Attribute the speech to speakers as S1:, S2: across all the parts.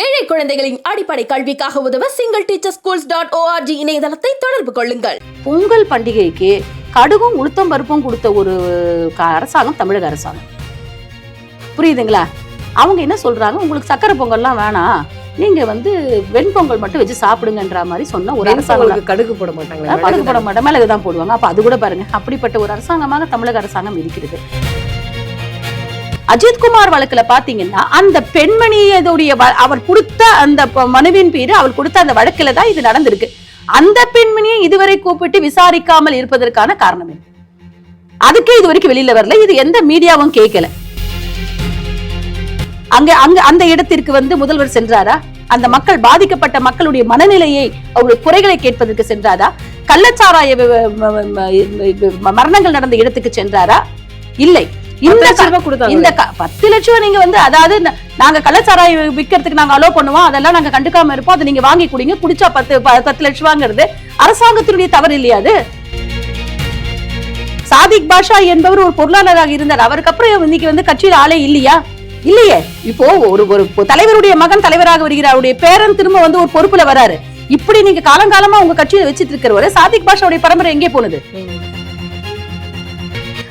S1: ஏழை குழந்தைகளின் அடிப்படை கல்விக்காக உதவ single teacher schools dot ORG இணையதளத்தை தொடர்பு கொள்ளுங்கள்.
S2: பொங்கல் பண்டிகைக்கு கடுகும் உளுத்தம் பருப்பும் கொடுத்த ஒரு அரசாங்கம் தமிழக அரசாங்கம். புரியுதுங்களா? அவங்க என்ன சொல்றாங்க? உங்களுக்கு சக்கரை பொங்கல்லாம் வேணாம் நீங்க வந்து வெண்பொங்கல் மட்டும் வச்சு சாப்பிடுங்கன்ற மாதிரி சொன்ன ஒரு அரசாங்கம்
S3: கடுகு போட மாட்டாங்களா?
S2: படுக்க போட மாட்டோம். மிளகு தான் போடுவாங்க. அப்ப அது கூட பாருங்க. அப்படிப்பட்ட ஒரு அரசாங்கமாக தமிழக அரசாங்கம் இருக்கிறது. அஜித்குமார் வழக்குல பாத்தீங்கன்னா அந்த பெண்மணியதுடைய அவர் கொடுத்த அந்த மனுவின் பேரு அவர் கொடுத்த அந்த வழக்குல தான் இது நடந்திருக்கு. அந்த பெண்மணியை இதுவரை கூப்பிட்டு விசாரிக்காமல் இருப்பதற்கான காரணம் அதுக்கே இது வரைக்கும் வெளியில வரல. இது எந்த மீடியாவும் கேட்கல அங்க அங்க அந்த இடத்திற்கு வந்து முதல்வர் சென்றாரா? அந்த மக்கள் பாதிக்கப்பட்ட மக்களுடைய மனநிலையை அவருடைய குறைகளை கேட்பதற்கு சென்றாரா? கள்ளச்சாராய மரணங்கள் நடந்த இடத்துக்கு சென்றாரா? இல்லை. இந்த இந்த பத்து லட்சம் நீங்க வந்து அதாவது நாங்க கள்ளச்சாராயம் விற்கிறதுக்கு நாங்க அலோ பண்ணுவோம். அதெல்லாம் நாங்க கண்டுக்காம இருப்போம். அதை நீங்க வாங்கி குடிங்க. குடிச்சா பத்து பத்து லட்சம் ரூபாங்கிறது அரசாங்கத்தினுடைய தவறு இல்லையா அது? சாதிக் பாஷா என்பவர் ஒரு பொருளாளராக இருந்தார். அவருக்கு அப்புறம் இன்னைக்கு வந்து கட்சியில் ஆளே இல்லையா? இல்லையே. இப்போ ஒரு ஒரு தலைவருடைய மகன் தலைவராக வருகிறார். அவருடைய பேரன் திரும்ப வந்து ஒரு பொறுப்புல வராரு. இப்படி நீங்க காலங்காலமா உங்க கட்சியில வச்சிட்டு இருக்கிறவரு சாதிக் பாஷாவுடைய பரம்பரை எங்கே போனது?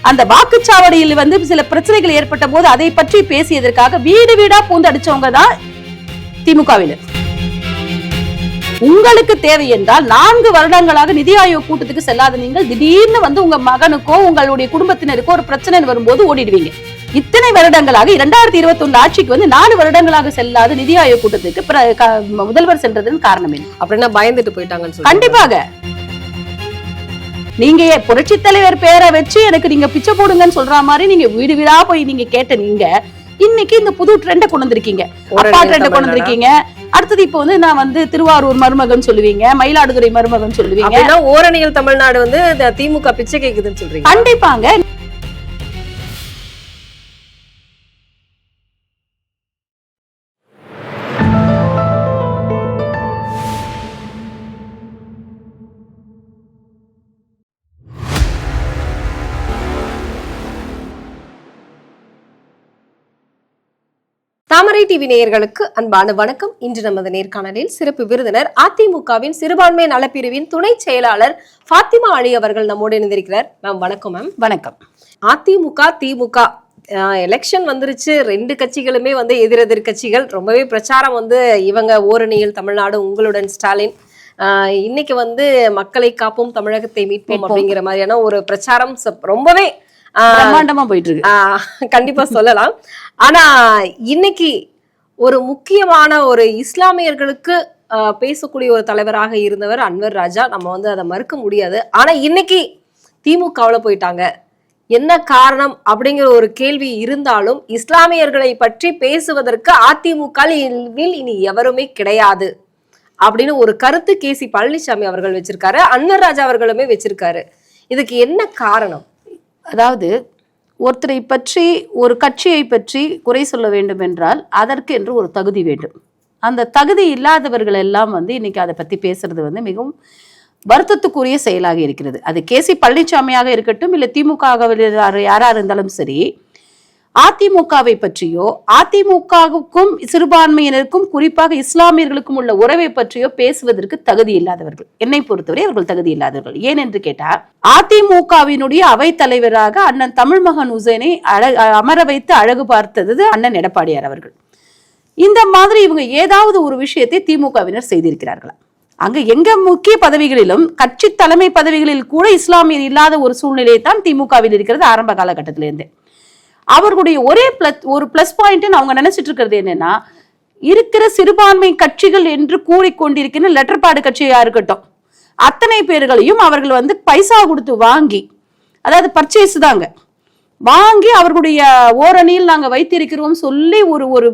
S2: அந்த வாக்குச்சாவடியில் வந்து சில பிரச்சனைகள் ஏற்பட்ட போது அதை பற்றி பேசியதற்காக வீடு வீடா பூந்து அடிச்சவங்க தான் திமுகவினர். உங்களுக்கு தேவை என்றால் நான்கு வருடங்களாக நிதி ஆயோக் கூட்டத்துக்கு செல்லாத நீங்கள் திடீர்னு வந்து உங்க மகனுக்கோ உங்களுடைய குடும்பத்தினருக்கோ ஒரு பிரச்சனை வரும்போது ஓடிடுவீங்க. இத்தனை வருடங்களாக இரண்டாயிரத்தி இருபத்தி ஒண்ணு ஆட்சிக்கு வந்து நாலு வருடங்களாக செல்லாத நிதி ஆயோக் கூட்டத்துக்கு முதல்வர் சென்றதன் காரணம் என்ன?
S3: அப்படின்னா பயந்துட்டு போயிட்டாங்கன்னு சொல்லி
S2: கண்டிப்பாக. நீங்க புரட்சி தலைவர் பேரை வச்சு எனக்கு நீங்க பிச்சை போடுங்கன்னு சொல்ற மாதிரி நீங்க வீடு வீடா போய் நீங்க கேட்ட நீங்க இன்னைக்கு இந்த புது ட்ரெண்ட கொண்டு வந்திருக்கீங்க. அப்பா ட்ரெண்ட கொண்டு வந்திருக்கீங்க. அடுத்தது இப்போ வந்து நான் வந்து திருவாரூர் மருமகன் சொல்லுவீங்க மயிலாடுதுறை மருமகன் சொல்லுவீங்க.
S3: ஓரணிகள் தமிழ்நாடு வந்து திமுக பிச்சை கேக்குதுன்னு சொல்றீங்க.
S2: கண்டிப்பாங்க.
S3: தாமரை டிவி நேயர்களுக்கு அன்பான வணக்கம். இன்று நமது நேர்காணலில் சிறப்பு விருந்தினர் அதிமுகவின் சிறுபான்மை நலப்பிரிவின் துணை செயலாளர் ஃபாத்திமா அலி அவர்கள் நம்மோடு இணைந்திருக்கிறார். மேம் வணக்கம் மேம்.
S2: வணக்கம்.
S3: அதிமுக திமுக எலெக்ஷன் வந்துருச்சு. ரெண்டு கட்சிகளுமே வந்து எதிரெதிர் கட்சிகள். ரொம்பவே பிரச்சாரம் வந்து இவங்க ஓரணியில் தமிழ்நாடு உங்களுடன் ஸ்டாலின். இன்னைக்கு வந்து மக்களை காப்போம் தமிழகத்தை மீட்போம். அப்படிங்கிற மாதிரியான ஒரு பிரச்சாரம். ரொம்பவே
S2: பிரம்மாண்டமா போயிட்டு இருக்கு
S3: கண்டிப்பா சொல்லலாம். ஆனா இன்னைக்கு ஒரு முக்கியமான ஒரு இஸ்லாமியர்களுக்கு பேசக்கூடிய ஒரு தலைவராக இருந்தவர் அன்வர் ராஜா. நம்ம வந்து அதை மறுக்க முடியாது. ஆனா இன்னைக்கு திமுகவுல போயிட்டாங்க. என்ன காரணம் அப்படிங்கிற ஒரு கேள்வி இருந்தாலும் இஸ்லாமியர்களை பற்றி பேசுவதற்கு அதிமுகவில் இனி எவருமே கிடையாது அப்படின்னு ஒரு கருத்து கேசி பழனிசாமி அவர்கள் வச்சிருக்காரு. அன்வர் ராஜா அவர்களுமே வச்சிருக்காரு. இதுக்கு என்ன காரணம்?
S2: அதாவது ஒருத்தரை பற்றி ஒரு கட்சியை பற்றி குறை சொல்ல வேண்டும் என்றால் அதற்கு என்று ஒரு தகுதி வேண்டும். அந்த தகுதி இல்லாதவர்கள் எல்லாம் வந்து இன்னைக்கு அதை பற்றி பேசுறது வந்து மிகவும் வருத்தத்துக்குரிய செயலாக இருக்கிறது. அது கேசி பழனிசாமியாக இருக்கட்டும் இல்லை திமுக யாராக இருந்தாலும் சரி அதிமுகவை பற்றியோ அதிமுகவுக்கும் சிறுபான்மையினருக்கும் குறிப்பாக இஸ்லாமியர்களுக்கும் உள்ள உறவை பற்றியோ பேசுவதற்கு தகுதி இல்லாதவர்கள். என்னை பொறுத்தவரை அவர்கள் தகுதி இல்லாதவர்கள். ஏன் என்று கேட்டா அதிமுகவினுடைய அவைத் தலைவராக அண்ணன் தமிழ் மகன் உசேனை அமர வைத்து அழகு பார்த்தது அண்ணன் எடப்பாடியார் அவர்கள். இந்த மாதிரி இவங்க ஏதாவது ஒரு விஷயத்தை திமுகவினர் செய்திருக்கிறார்களா? அங்க எங்க முக்கிய பதவிகளிலும் கட்சி தலைமை பதவிகளில் கூட இஸ்லாமியர் இல்லாத ஒரு சூழ்நிலை தான் திமுகவில் இருக்கிறது ஆரம்ப காலகட்டத்திலிருந்தே. அவர்களுடைய ஒரே பிளஸ் ஒரு பிளஸ் பாயிண்ட்னு அவங்க நினைச்சிட்டு இருக்கிறது என்னன்னா இருக்கிற சிறுபான்மை கட்சிகள் என்று கூறிக்கொண்டிருக்கிற லெட்டர்பாடு கட்சியா இருக்கட்டும் அத்தனை பேர்களையும் அவர்கள் வந்து பைசா கொடுத்து வாங்கி அதாவது பர்ச்சேஸ் தாங்க வாங்கி அவர்களுடைய ஓரணியில் நாங்க வைத்திருக்கிறோம் சொல்லி ஒரு ஒரு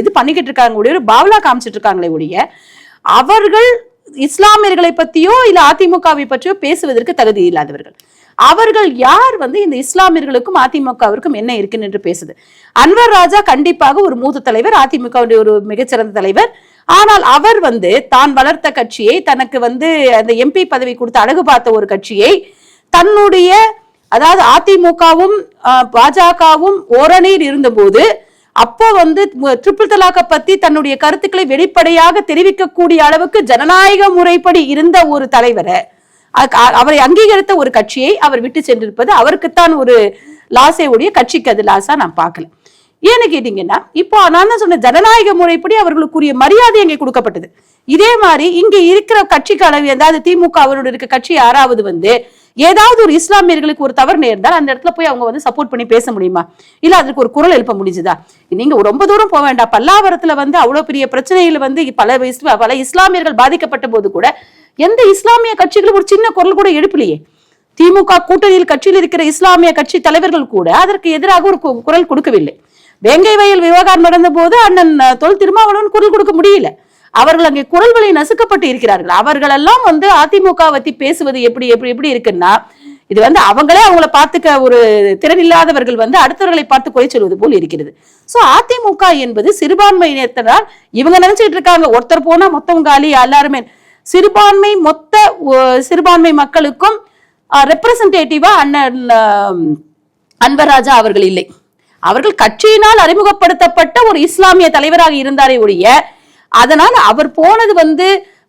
S2: இது பண்ணிக்கிட்டு இருக்காங்க ஒழிய, ஒரு பாவலா காமிச்சிட்டு இருக்காங்களே ஒழிய அவர்கள் இஸ்லாமியர்களை பத்தியோ இல்ல அதிமுகவை பற்றியோ பேசுவதற்கு தகுதி இல்லாதவர்கள். அவர்கள் யார் வந்து இந்த இஸ்லாமியர்களுக்கும் அதிமுகவிற்கும் என்ன இருக்குன்னு என்று பேசுது. அன்வர் ராஜா கண்டிப்பாக ஒரு மூத்த தலைவர் அதிமுகவுடைய ஒரு மிகச்சிறந்த தலைவர். ஆனால் அவர் வந்து தான் வளர்த்த கட்சியை தனக்கு வந்து அந்த எம்பி பதவி கொடுத்து அழகு பார்த்த ஒரு கட்சியை தன்னுடைய அதாவது அதிமுகவும் பாஜகவும் ஓரணியில் இருந்தபோது அப்போ வந்து ட்ரிபிள் தலாக்க பத்தி தன்னுடைய கருத்துக்களை வெளிப்படையாக தெரிவிக்கக்கூடிய அளவுக்கு ஜனநாயக முறைப்படி இருந்த ஒரு தலைவரை அவரை அங்கீகரித்த ஒரு கட்சியை அவர் விட்டு சென்றிருப்பது அவருக்குத்தான் ஒரு லாஸே உடைய கட்சிக்கு அது லாஸா நான் பார்க்கல. ஏன்னு கேட்டீங்கன்னா இப்போ நான் தான் சொன்ன ஜனநாயக முறைப்படி அவர்களுக்குரிய மரியாதை இங்கே கொடுக்கப்பட்டது. இதே மாதிரி இங்க இருக்கிற கட்சிக்கு அளவு அதாவது திமுக அவரோட இருக்க கட்சி யாராவது வந்து ஏதாவது ஒரு இஸ்லாமியர்களுக்கு ஒரு தவறு நேர்ந்தால் அந்த இடத்துல போய் அவங்க வந்து சப்போர்ட் பண்ணி பேச முடியுமா? இல்ல அதுக்கு ஒரு குரல் எழுப்ப முடிஞ்சுதா? நீங்க ரொம்ப தூரம் போக வேண்டாம். பல்லாவரத்துல வந்து அவ்வளவு பெரிய பிரச்சனைகள் வந்து பல இஸ்லா- பல இஸ்லாமியர்கள் பாதிக்கப்பட்ட போது கூட எந்த இஸ்லாமிய கட்சிகளும் ஒரு சின்ன குரல் கூட எழுப்பலையே. திமுக கூட்டணியில் கட்சியில் இருக்கிற இஸ்லாமிய கட்சி தலைவர்கள் கூட அதற்கு எதிராக ஒரு கு- குரல் கொடுக்கவில்லை. வேங்கை வயல் விவகாரம் நடந்த போது அண்ணன் தொல் திருமாவளவன் குரல் கொடுக்க முடியல. அவர்கள் அங்கே குரல் வழி நசுக்கப்பட்டு இருக்கிறார்கள். அவர்கள் எல்லாம் வந்து அதிமுக பத்தி பேசுவது எப்படி எப்படி எப்படி இருக்குன்னா இது வந்து அவங்களே அவங்கள பார்த்துக்க ஒரு திறன் இல்லாதவர்கள் வந்து அடுத்தவர்களை பார்த்து குறை சொல்வது போல் இருக்கிறது. சோ அதிமுக என்பது சிறுபான்மையினத்தினால் இவங்க நினைச்சிட்டு இருக்காங்க. ஒருத்தர் போனா மொத்தம் காலி எல்லாருமே. சிறுபான்மை மொத்த சிறுபான்மை மக்களுக்கும் ரெப்ரசன்டேட்டிவா அண்ணன் அன்பராஜா அவர்கள் இல்லை. அவர்கள் கட்சியினால் அறிமுகப்படுத்தப்பட்ட ஒரு இஸ்லாமிய தலைவராக இருந்தாரே ஒழிய அதனால் அவர் போனது வந்து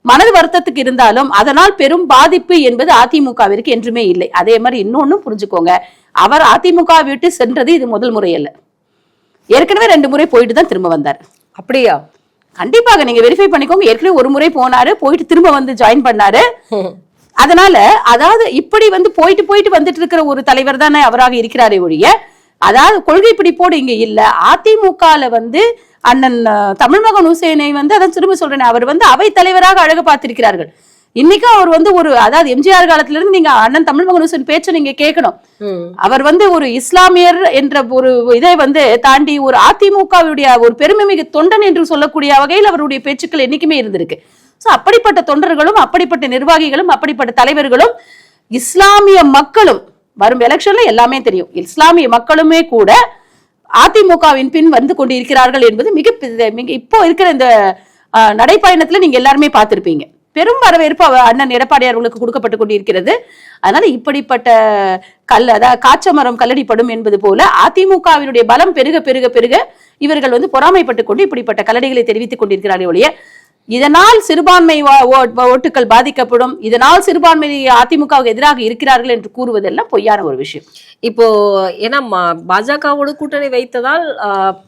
S2: மனது வருத்தத்துக்கு இருந்தாலும் அதனால் பெரும் பாதிப்பு என்பது அதிமுகவிற்கு என்றுமே இல்லை. அதே மாதிரி இன்னொன்னும் புரிஞ்சுக்கோங்க. அவர் அதிமுக விட்டு சென்றது இது முதல் முறை அல்ல. ஏற்கனவே ரெண்டு முறை போயிட்டு தான் திரும்ப வந்தார்.
S3: அப்படியா?
S2: கண்டிப்பாக நீங்க வெரிஃபை பண்ணிக்கோங்க. ஏற்கனவே ஒரு முறை போனாரு போயிட்டு திரும்ப வந்து ஜாயின் பண்ணாரு. அதனால அதாவது இப்படி வந்து போயிட்டு போயிட்டு வந்துட்டு இருக்கிற ஒரு தலைவர் தானே அவராக இருக்கிறாரே ஒழிய அதாவது கொள்கை பிடிப்போடு இங்க இல்ல. அதிமுகல வந்து அண்ணன் தமிழ்மகன் ஹுசேனை வந்து அதான் திரும்ப சொல்றேன் அவர் வந்து அவை தலைவராக அழகு பார்த்திருக்கிறார்கள். இன்னைக்கும் அவர் வந்து ஒரு அதாவது எம்ஜிஆர் காலத்துல இருந்து நீங்க அண்ணன் தமிழ்மகன் ஹுசேன் பேச்சை நீங்க கேட்கணும். அவர் வந்து ஒரு இஸ்லாமியர் என்ற ஒரு இதை வந்து தாண்டி ஒரு அதிமுகவுடைய ஒரு பெருமைமிகு தொண்டன் என்று சொல்லக்கூடிய வகையில் அவருடைய பேச்சுக்கள் என்னைக்குமே இருந்திருக்கு. சோ அப்படிப்பட்ட தொண்டர்களும் அப்படிப்பட்ட நிர்வாகிகளும் அப்படிப்பட்ட தலைவர்களும் இஸ்லாமிய மக்களும் வரும் எலெக்ஷன்ல எல்லாமே தெரியும். இஸ்லாமிய மக்களுமே கூட அதிமுகவின் பின் வந்து கொண்டிருக்கிறார்கள் என்பது மிக மிக இப்போ இருக்கிற இந்த நடைப்பயணத்துல நீங்க எல்லாருமே பார்த்திருப்பீங்க. பெரும் வரவேற்பு அண்ணன் எடப்பாடியார் அவர்களுக்கு கொடுக்கப்பட்டு கொண்டிருக்கிறது. அதனால இப்படிப்பட்ட கல் அதாவது காய்ச்ச மரம் கல்லடிப்படும் என்பது போல அதிமுகவினுடைய பலம் பெருக பெருக பெருக இவர்கள் வந்து பொறாமைப்பட்டு கொண்டு இப்படிப்பட்ட கல்லடிகளை தெரிவித்துக் கொண்டிருக்கிறார்கள் ஒழிய இதனால் சிறுபான்மை ஓட்டுகள் பாதிக்கப்படும். இதனால் சிறுபான்மை அதிமுகவுக்கு எதிராக இருக்கிறார்கள் என்று கூறுவதெல்லாம் பொய்யான ஒரு விஷயம்.
S3: இப்போ ஏன்னா பாஜகவோடு கூட்டணி வைத்ததால்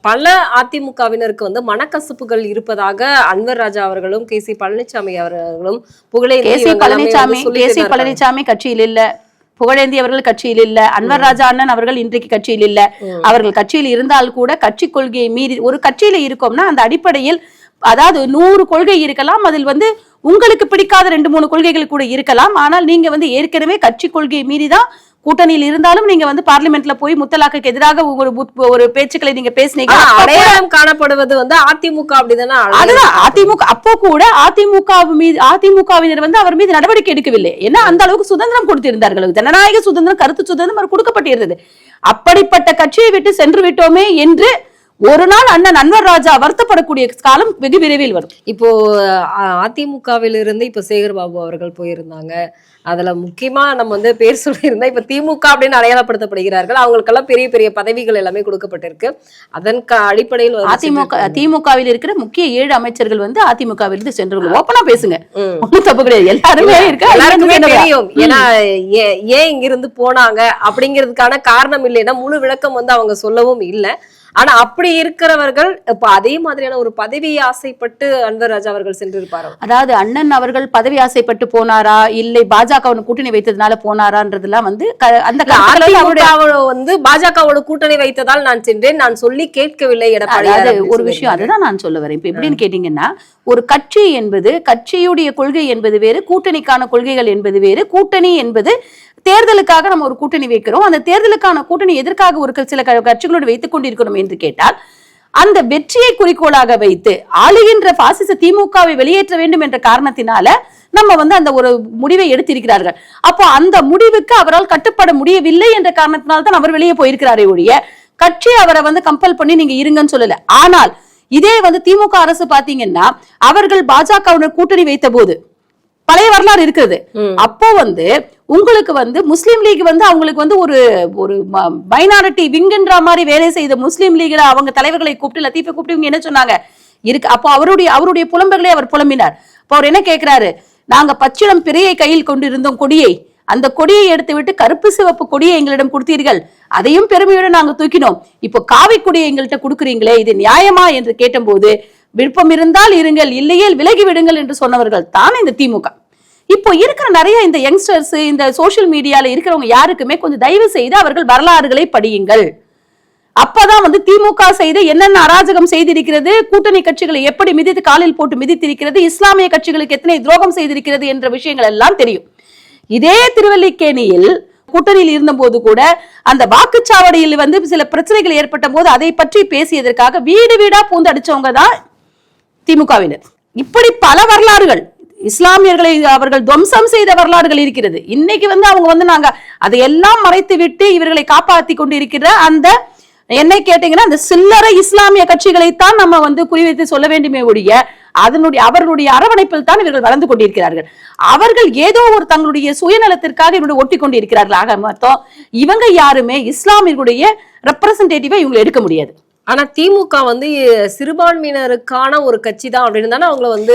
S3: பல அதிமுகவினருக்கு வந்து மனக்கசப்புகள் இருப்பதாக அன்வர் ராஜா அவர்களும் கே சி பழனிசாமி அவர்களும் Pugazhendhi
S2: K C Palaniswami K C. Palaniswami கட்சியில் இல்ல. புகழேந்தி அவர்கள் கட்சியில் இல்ல. அன்வர் ராஜா அண்ணன் அவர்கள் இன்றைக்கு கட்சியில் இல்ல. அவர்கள் கட்சியில் இருந்தால் கூட கட்சி கொள்கையை மீறி ஒரு கட்சியில இருக்கோம்னா அந்த அடிப்படையில் அதாவது நூறு கொள்கை இருக்கலாம் அதில் வந்து உங்களுக்கு பிடிக்காத ரெண்டு மூணு கொள்கைகள் கூட இருக்கலாம். ஆனால் நீங்க வந்து ஏற்கனவே கட்சி கொள்கையை மீறி தான் கூட்டணியில் இருந்தாலும் நீங்க வந்து பார்லிமெண்ட்ல போய் முத்தலாக்கு எதிராக ஒரு ஒரு பேச்சுக்களை நீங்க பேசுனீங்க.
S3: அடையாளம் காணப்படுவது வந்து அதிமுக அப்படிதானே
S2: அதுதான் அதிமுக அப்போ கூட அதிமுக மீது அதிமுகவினர் வந்து அவர் மீது நடவடிக்கை எடுக்கவில்லை. ஏன்னா அந்த அளவுக்கு சுதந்திரம் கொடுத்திருந்தார்கள். ஜனநாயக சுதந்திரம் கருத்து சுதந்திரம் அவர் கொடுக்கப்பட்டிருந்தது. அப்படிப்பட்ட கட்சியை விட்டு சென்று விட்டோமே என்று ஒரு நாள் அண்ணன் அன்வர் ராஜா வருத்தப்படக்கூடிய காலம் வெகு விரைவில் வரும்.
S3: இப்போ அதிமுகவில் இருந்து இப்ப சேகர் பாபு அவர்கள் போயிருந்தாங்க. அதுல முக்கியமா நம்ம வந்து பேர் சொல்லியிருந்தா இப்ப திமுக அப்படின்னு அடையாளப்படுத்தப்படுகிறார்கள். அவங்களுக்கெல்லாம் பெரிய பெரிய பதவிகள் எல்லாமே கொடுக்கப்பட்டிருக்கு. அதன் அடிப்படையில்
S2: அதிமுக. திமுகவில் இருக்கிற முக்கிய ஏழு அமைச்சர்கள் வந்து அதிமுகவில் இருந்து சென்று ஓப்பனா பேசுங்க. தப்பு கிடையாது. எல்லாருமே இருக்கு?
S3: எல்லாருக்குமே தெரியும். ஏன்னா ஏ- ஏன் இங்க இருந்து போனாங்க அப்படிங்கிறதுக்கான காரணம் இல்லைன்னா முழு விளக்கம் வந்து அவங்க சொல்லவும் இல்லை. ஆனா அப்படி இருக்கிறவர்கள் இப்ப அதே மாதிரியான ஒரு பதவி ஆசைப்பட்டு அன்வர் ராஜா அவர்கள் சென்றிருப்பாரோ?
S2: அதாவது அண்ணன் அவர்கள் பதவி ஆசைப்பட்டு போனாரா? இல்லை பாஜக கூட்டணி வைத்ததுனால போனாரான்றதெல்லாம் வந்து அந்த
S3: வந்து பாஜகவோட கூட்டணி வைத்ததால் நான் சென்றேன். நான் சொல்லி கேட்கவில்லை எடப்பாடி
S2: ஒரு விஷயம் அதுதான் நான் சொல்ல வரேன். இப்ப எப்படின்னு கேட்டீங்கன்னா ஒரு கட்சி என்பது கட்சியுடைய கொள்கை என்பது வேறு கூட்டணிக்கான கொள்கைகள் என்பது வேறு கூட்டணி என்பது தேர்தலுக்காக நம்ம ஒரு கூட்டணி வைக்கிறோம். அந்த தேர்தலுக்கான கூட்டணி எதற்காக ஒரு சில கட்சிகளோடு வைத்துக் கொண்டிருக்கிறோம் என்று கேட்டால் அந்த வெற்றியை குறிக்கோளாக வைத்து ஆளுகின்ற பாசிச திமுகவை வெளியேற்ற வேண்டும் என்ற காரணத்தினால நம்ம வந்து அந்த ஒரு முடிவை எடுத்திருக்கிறார்கள். அப்போ அந்த முடிவுக்கு அவரால் கட்டுப்பட முடியவில்லை என்ற காரணத்தினால தான் அவர் வெளியே போயிருக்கிறாரே ஒழிய கட்சி அவரை வந்து கம்பல் பண்ணி நீங்க இருங்கன்னு சொல்லல. ஆனால் இதே வந்து திமுக அரசு பாத்தீங்கன்னா அவர்கள் பாஜகவுடன் கூட்டணி வைத்த போது பழைய வரலாறு இருக்கிறது. அப்போ வந்து உங்களுக்கு வந்து முஸ்லீம் லீக் வந்து அவங்களுக்கு வந்து ஒரு ஒரு மைனாரிட்டி விங்குன்ற மாதிரி வேலை செய்த முஸ்லீம் லீக்ல அவங்க தலைவர்களை கூப்பிட்டு லத்தீஃபை கூப்பிட்டு இவங்க என்ன சொன்னாங்க? இருக்கு. அப்போ அவருடைய அவருடைய புலம்புகளை அவர் புலம்பினார். இப்போ அவர் என்ன கேட்கிறாரு நாங்க பச்சிடம் பிறையை கையில் கொண்டிருந்தோம் கொடியை. அந்த கொடியை எடுத்து விட்டு கருப்பு சிவப்பு கொடியை எங்களிடம் கொடுத்தீர்கள். அதையும் பெருமையோடு நாங்க தூக்கினோம். இப்போ காவி கொடியை எங்கள்கிட்ட கொடுக்குறீங்களே இது நியாயமா? என்று கேட்டபோது விருப்பம் இருந்தால் இருங்கள் இல்லையே விலகி விடுங்கள் என்று சொன்னவர்கள் தான் இந்த திமுக. இப்போ இருக்கிற நிறைய இந்த யங்ஸ்டர்ஸ் இந்த சோஷியல் மீடியால இருக்கிறவங்க யாருக்குமே கொஞ்சம் தயவு செய்து அவர்கள் வரலாறுகளை படியுங்கள். அப்பதான் வந்து திமுக செய்து என்னென்ன அராஜகம் செய்திருக்கிறது கூட்டணி கட்சிகளை எப்படி மிதித்து காலில் போட்டு மிதித்திருக்கிறது இஸ்லாமிய கட்சிகளுக்கு எத்தனை துரோகம் செய்திருக்கிறது என்ற விஷயங்கள் எல்லாம் தெரியும். இதே திருவல்லிக்கேணியில் கூட்டணியில் இருந்தபோது கூட அந்த வாக்குச்சாவடியில் வந்து சில பிரச்சனைகள் ஏற்பட்ட போது அதை பற்றி பேசியதற்காக வீடு வீடா பூந்து அடிச்சவங்க தான் திமுகவினர். இப்படி பல வரலாறுகள். இஸ்லாமியர்களை அவர்கள் துவம்சம் செய்த வரலாறுகள் இருக்கிறது. இன்னைக்கு வந்து அவங்க வந்து நாங்க அதையெல்லாம் மறைத்து விட்டு இவர்களை காப்பாத்தி கொண்டு இருக்கிற அந்த என்னை கேட்டீங்கன்னா அந்த சில்லறை இஸ்லாமிய கட்சிகளைத்தான் நம்ம வந்து குறிவைத்து சொல்ல வேண்டுமே ஒழிய அதனுடைய அவர்களுடைய அரவணைப்பில் தான் இவர்கள் வளர்ந்து கொண்டிருக்கிறார்கள். அவர்கள் ஏதோ ஒரு தங்களுடைய சுயநலத்திற்காக இவருடைய ஒட்டி கொண்டிருக்கிறார்கள். ஆக மொத்தம் இவங்க யாருமே இஸ்லாமியர்களுடைய ரெப்ரசன்டேட்டிவா இவங்களை எடுக்க முடியாது.
S3: ஆனா திமுக வந்து சிறுபான்மையினருக்கான ஒரு கட்சி தான் அப்படின்னு தானே அவங்கள வந்து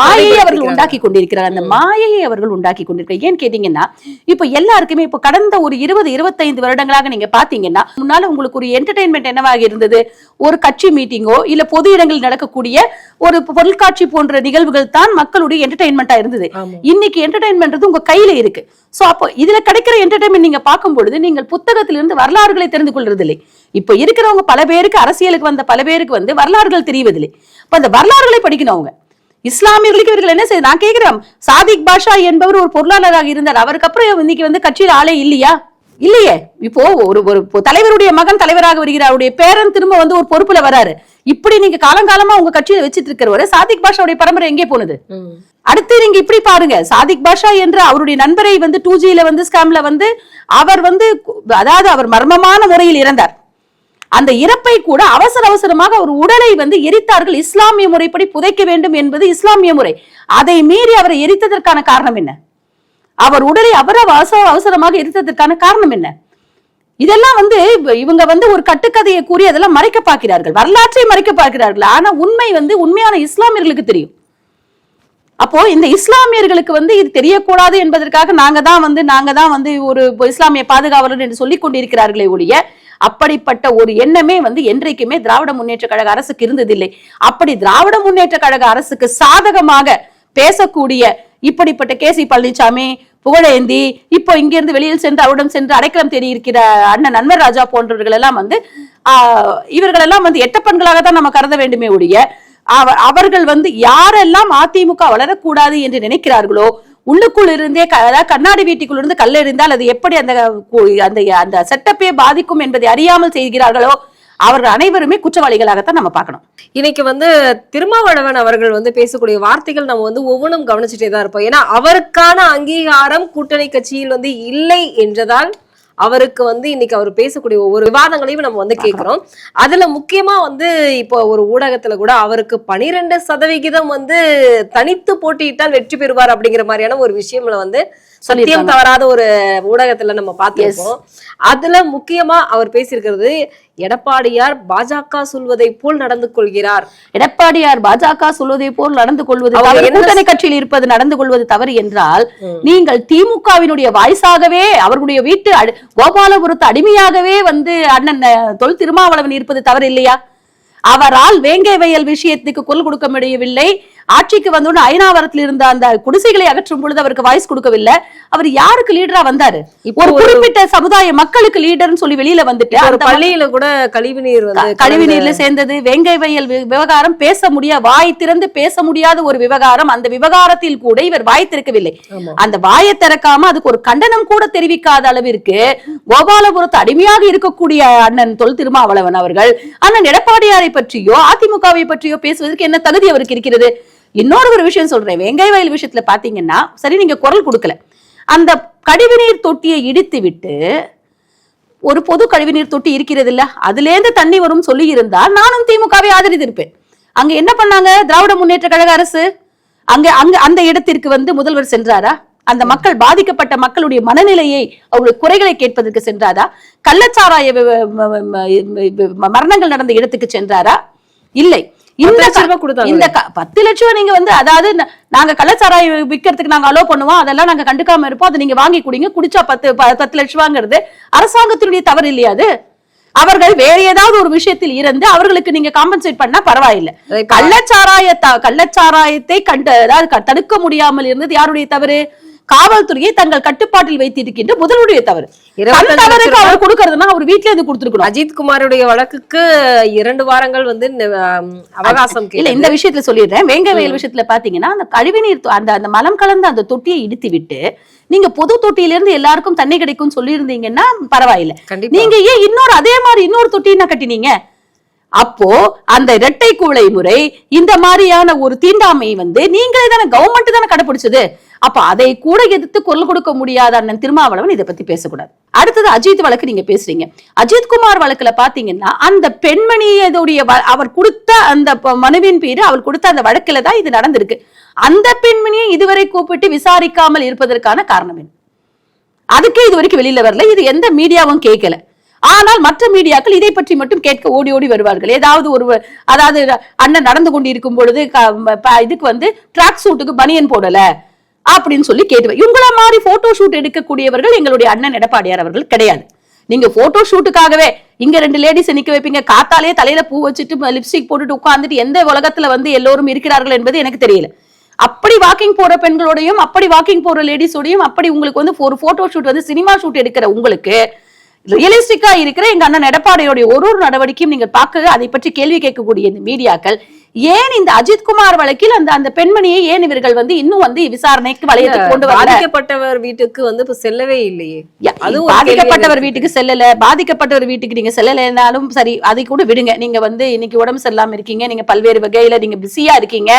S2: மாயையை அவர்கள். உண்டாக்கி கொண்டிருக்கிறார். அந்த மாயையை அவர்கள் உண்டாக்கி கொண்டிருக்கிறார். ஏன் கேட்டீங்கன்னா இப்ப எல்லாருக்குமே இப்ப கடந்த ஒரு இருபது இருபத்தைந்து வருடங்களாக நீங்க பாத்தீங்கன்னா முன்னால உங்களுக்கு ஒரு என்டர்டைன்மெண்ட் என்னவாக இருந்தது? ஒரு கட்சி மீட்டிங்கோ இல்ல பொது இடங்களில் நடக்கக்கூடிய ஒரு பொருட்காட்சி போன்ற நிகழ்வுகள் தான் மக்களுடைய என்டர்டைன்மெண்டா இருந்தது. இன்னைக்கு என்டர்டைன்மெண்ட் உங்க கையில இருக்கு. சோ அப்போ இதுல கிடைக்கிற என்டர்டைன்மெண்ட் நீங்க பார்க்கும் பொழுது நீங்கள் புத்தகத்திலிருந்து வரலாறுகளை தெரிந்து கொள்றதில்லை. இப்ப இருக்கிறவங்க பல பேருக்கு அரசியலுக்கு வந்த பல பேருக்கு வந்து வரலாறுகள் தெரிவதில்லை. அப்ப அந்த வரலாறுகளை படிக்கணும் அவங்க. இஸ்லாமியர்களுக்கு இவர்கள் என்ன செய்ய நான் கேக்குறேன் சாதிக் பாஷா என்பவர் ஒரு பொருளாளராக இருந்தார். அவருக்கு அப்புறம் இன்னைக்கு வந்து கட்சியில் ஆளே இல்லையா? இல்லையே. இப்போ ஒரு ஒரு இப்போ தலைவருடைய மகன் தலைவராக வருகிறார். அவருடைய பேரன் திரும்ப வந்து ஒரு பொறுப்புல வராரு. இப்படி நீங்க காலங்காலமா உங்க கட்சியில வச்சிட்டு இருக்கிறவரு சாதிக் பாஷாவுடைய பரம்பரை எங்கே போனது. அடுத்து நீங்க இப்படி பாருங்க. சாதிக் பாஷா என்ற அவருடைய நண்பரை வந்து டூ ஜில வந்து ஸ்கேம்ல வந்து அவர் வந்து அதாவது அவர் மர்மமான முறையில் இறந்தார். அந்த இறப்பை கூட அவசர அவசரமாக ஒரு உடலை வந்து எரித்தார்கள் இஸ்லாமிய முறைப்படி புதைக்க வேண்டும் என்பது இஸ்லாமிய முறை. அதை மீறி அவரை எரித்ததற்கான காரணம் என்ன? அவர் உடலை அவர அவசர அவசரமாக எரித்ததற்கான காரணம் என்ன? இதெல்லாம் வந்து இவங்க வந்து ஒரு கட்டுக்கதையை கூறி அதெல்லாம் மறைக்க பார்க்கிறார்கள். வரலாற்றை மறைக்க பார்க்கிறார்கள். ஆனா உண்மை வந்து உண்மையான இஸ்லாமியர்களுக்கு தெரியும். அப்போ இந்த இஸ்லாமியர்களுக்கு வந்து இது தெரியக்கூடாது என்பதற்காக நாங்க தான் வந்து நாங்க தான் வந்து ஒரு இஸ்லாமிய பாதுகாவலர் என்று சொல்லிக் கொண்டிருக்கிறார்களே ஒழிய அப்படிப்பட்ட ஒரு எண்ணமே வந்து என்றைக்குமே திராவிட முன்னேற்ற கழக அரசுக்கு இருந்ததில்லை. அப்படி திராவிட முன்னேற்ற கழக அரசுக்கு சாதகமாக பேசக்கூடிய இப்படிப்பட்ட கே சி பழனிசாமி புகழேந்தி இப்போ இங்கிருந்து வெளியில் சென்று அவருடன் சென்று அடைக்கலம் தேடி இருக்கிற அண்ணன் ராஜா போன்றவர்கள் எல்லாம் வந்து இவர்களெல்லாம் வந்து எட்டப்பன்களாக தான் நம்ம கருத வேண்டுமே ஒழிய அவ- அவர்கள் வந்து யாரெல்லாம் அதிமுக வளரக்கூடாது என்று நினைக்கிறார்களோ உள்ளுக்குள் இருந்தே க- அதாவது கண்ணாடி வீட்டுக்குள் இருந்து கல்லெறிந்தால் அது எப்படி அந்த அந்த அந்த செட்டப்பே பாதிக்கும் என்பதை அறியாமல் செய்கிறார்களோ அவர்கள் அனைவருமே குற்றவாளிகளாகத்தான் நம்ம பார்க்கணும்.
S3: இன்னைக்கு வந்து திருமாவளவன் அவர்கள் வந்து பேசக்கூடிய வார்த்தைகள் நம்ம வந்து ஒவ்வொன்றும் கவனிச்சுட்டே தான் இருப்போம். ஏன்னா அவருக்கான அங்கீகாரம் கூட்டணி கட்சியில் வந்து இல்லை என்றதால் அவருக்கு வந்து இன்னைக்கு அவர் பேசக்கூடிய ஒவ்வொரு விவாதங்களையும் நம்ம வந்து கேட்கிறோம் அதுல முக்கியமா வந்து இப்போ ஒரு ஊடகத்துல கூட அவருக்கு பனிரெண்டு சதவிகிதம் வந்து தனித்து போட்டியிட்டால் வெற்றி பெறுவார் அப்படிங்கிற மாதிரியான ஒரு விஷயம்ல வந்து சத்தியம். தவறாத ஒரு ஊடகத்துல நம்ம பார்த்திருப்போம். அதுல முக்கியமா அவர் பேசியிருக்கிறது எடப்பாடியார் பாஜக சொல்வதை போல் நடந்து கொள்கிறார்.
S2: எடப்பாடியார் பாஜக சொல்வதை போல் நடந்து கொள்வது கூட்டணி கட்சியில் இருப்பது நடந்து கொள்வது தவறு என்றால் நீங்கள் திமுகவினுடைய வாய்ஸாகவே அவர்களுடைய வீட்டு கோபாலபுரத்து அடிமையாகவே வந்து அண்ணன் தொல் திருமாவளவன் இருப்பது தவறு இல்லையா அவரால் வேங்கை வயல் விஷயத்துக்கு குரல் கொடுக்க முடியவில்லை. ஆட்சிக்கு வந்தோன்னு ஐநாவரத்தில் இருந்த அந்த குடிசைகளை அகற்றும் பொழுது அவருக்கு வாய்ஸ் கொடுக்கவில்லை. அவர் யாருக்கு லீடரா வந்தாரு? ஒரு குறிப்பிட்ட சமுதாய மக்களுக்கு லீடர்னு சொல்லி வெளியில வந்துட்டு அந்த
S3: பள்ளியில கூட கழிவு நீர்
S2: கழிவு நீர்ல சேர்ந்தது வேங்கை வயல் விவகாரம் பேச முடிய வாய் திறந்து பேச முடியாத ஒரு விவகாரம் அந்த விவகாரத்தில் கூட இவர் வாய் திறக்கவில்லை. அந்த வாயை திறக்காம அதுக்கு ஒரு கண்டனம் கூட தெரிவிக்காத அளவிற்கு கோபாலபுரத்து அடிமையாக இருக்கக்கூடிய அண்ணன் தொல் திருமாவளவன் அவர்கள் அண்ணன் எடப்பாடியாரை பற்றியோ அதிமுகவை பற்றியோ பேசுவதற்கு என்ன தகுதி அவருக்கு இருக்கிறது? இன்னொரு ஒரு விஷயம் சொல்றேன். வெங்காய வயல் விஷயத்துல பாத்தீங்கன்னா சரி நீங்க குரல் கொடுக்கல. அந்த கழிவுநீர் தொட்டியை இடித்து விட்டு ஒரு பொது கழிவுநீர் தொட்டி இருக்கிறது இல்ல அதுலேருந்து தண்ணி வரும் சொல்லி இருந்தா நானும் திமுகவை ஆதரித்திருப்பேன். அங்க என்ன பண்ணாங்க? திராவிட முன்னேற்ற கழக அரசு? அங்க அங்க அந்த இடத்திற்கு வந்து முதல்வர் சென்றாரா? அந்த மக்கள் பாதிக்கப்பட்ட மக்களுடைய மனநிலையை அவருடைய குறைகளை கேட்பதற்கு சென்றாரா? கள்ளச்சாராய மரணங்கள் நடந்த இடத்துக்கு சென்றாரா? இல்லை. இந்த. இந்த பத்து லட்சம் நீங்க வந்து அதாவது நாங்க கள்ளச்சாராயம் விற்கிறதுக்கு நாங்க அலோ பண்ணுவோம். அதெல்லாம் நாங்க கண்டுக்காம இருப்போம். அதை நீங்க வாங்கி குடிங்க. குடிச்சா பத்து பத்து லட்சம் ரூபாங்கிறது அரசாங்கத்தினுடைய தவறு இல்லையா அது? அவர்கள் வேற ஏதாவது ஒரு விஷயத்தில் இருந்து அவர்களுக்கு நீங்க காம்பன்சேட் பண்ணா பரவாயில்லை. கள்ளச்சாராய கள்ளச்சாராயத்தை கண்டு அதாவது தடுக்க முடியாமல் இருந்தது யாருடைய தவறு? காவல்துறையை தங்கள் கட்டுப்பாட்டில் வைத்திருக்கின்ற முதலுடைய தவறு. தவறுக்கு அவர் கொடுக்கறதுன்னா அவர் வீட்டுல இருந்து கொடுத்துருக்கணும்.
S3: அஜித் குமாருடைய வழக்குக்கு இரண்டு வாரங்கள் வந்து அவகாசம்
S2: இல்ல. இந்த விஷயத்துல சொல்லிடுறேன். வேங்க வயல் விஷயத்துல பாத்தீங்கன்னா அந்த கழிவுநீர் அந்த அந்த மலம் கலந்த அந்த தொட்டியை இடித்து விட்டு நீங்க பொது தொட்டியில இருந்து எல்லாருக்கும் தண்ணி கிடைக்கும் சொல்லியிருந்தீங்கன்னா பரவாயில்ல. நீங்க ஏன் இன்னொரு அதே மாதிரி இன்னொரு தொட்டினா கட்டினீங்க? அப்போ அந்த இரட்டை கூளை முறை இந்த மாதிரியான ஒரு தீண்டாமை வந்து நீங்களே தானே கவர்மெண்ட் தானே கடைபிடிச்சது அப்ப அதை கூட எதிர்த்து குரல் கொடுக்க முடியாத அண்ணன் திருமாவளவன் இதை பத்தி பேசக்கூடாது. அடுத்தது அஜித் வழக்கு நீங்க பேசுறீங்க. அஜித் குமார் வழக்குல பாத்தீங்கன்னா அந்த பெண்மணியதுடைய அவர் கொடுத்த அந்த மனுவின் பேரு அவர் கொடுத்த அந்த வழக்குல தான் இது நடந்திருக்கு. அந்த பெண்மணியை இதுவரை கூப்பிட்டு விசாரிக்காமல் இருப்பதற்கான காரணம் என்ன? அதுக்கே இது வரைக்கும் வெளியில வரல. இது எந்த மீடியாவும் கேட்கல. ஆனால் மற்ற மீடியாக்கள் இதை பற்றி மட்டும் கேட்க ஓடி ஓடி வருவார்கள். ஏதாவது ஒரு அதாவது அண்ணன் நடந்து கொண்டு இருக்கும் பொழுது இதுக்கு வந்து ட்ராக் சூட்டுக்கு பனியன் போடல அப்படின்னு சொல்லி கேட்டு இவங்கள மாதிரி போட்டோ ஷூட் எடுக்கக்கூடியவர்கள் எங்களுடைய அண்ணன் எடப்பாடியார் அவர்கள் கிடையாது. நீங்க போட்டோ ஷூட்டுக்காகவே இங்க ரெண்டு லேடிஸ் நிக்க வைப்பீங்க. காத்தாலே தலையில பூ வச்சுட்டு லிப்ஸ்டிக் போட்டுட்டு உட்காந்துட்டு எந்த உலகத்துல வந்து எல்லோரும் இருக்கிறார்கள் என்பது எனக்கு தெரியல. அப்படி வாக்கிங் போற பெண்களோடையும் அப்படி வாக்கிங் போற லேடிஸோடையும் அப்படி உங்களுக்கு வந்து ஒரு போட்டோ ஷூட் வந்து சினிமா ஷூட் எடுக்கிற உங்களுக்கு ரியலிஸ்டிக்கா இருக்கிற எங்க அண்ணன் எடப்பாடியோடைய ஒரு ஒரு நடவடிக்கையும் நீங்க பார்க்க அதை பற்றி கேள்வி கேட்கக்கூடிய இந்த மீடியாக்கள். ஏன் இந்த அஜித்குமார் வழக்கில் அந்த அந்த பெண்மணியை ஏன் இவர்கள் வந்து இன்னும் வந்து விசாரணைக்கு வளையத்துக்கு கொண்டு வரல?
S3: பாதிக்கப்பட்டவர் வீட்டுக்கு வந்து இப்ப செல்லவே இல்லையே. ஒரு
S2: பாதிக்கப்பட்டவர் வீட்டுக்கு செல்லல. பாதிக்கப்பட்டவர் வீட்டுக்கு நீங்க செல்லலைனாலும் சரி அதை கூட விடுங்க. நீங்க வந்து இன்னைக்கு உடம்பு சரியில்லாம இருக்கீங்க. நீங்க பல்வேறு வகையில நீங்க பிஸியா இருக்கீங்க.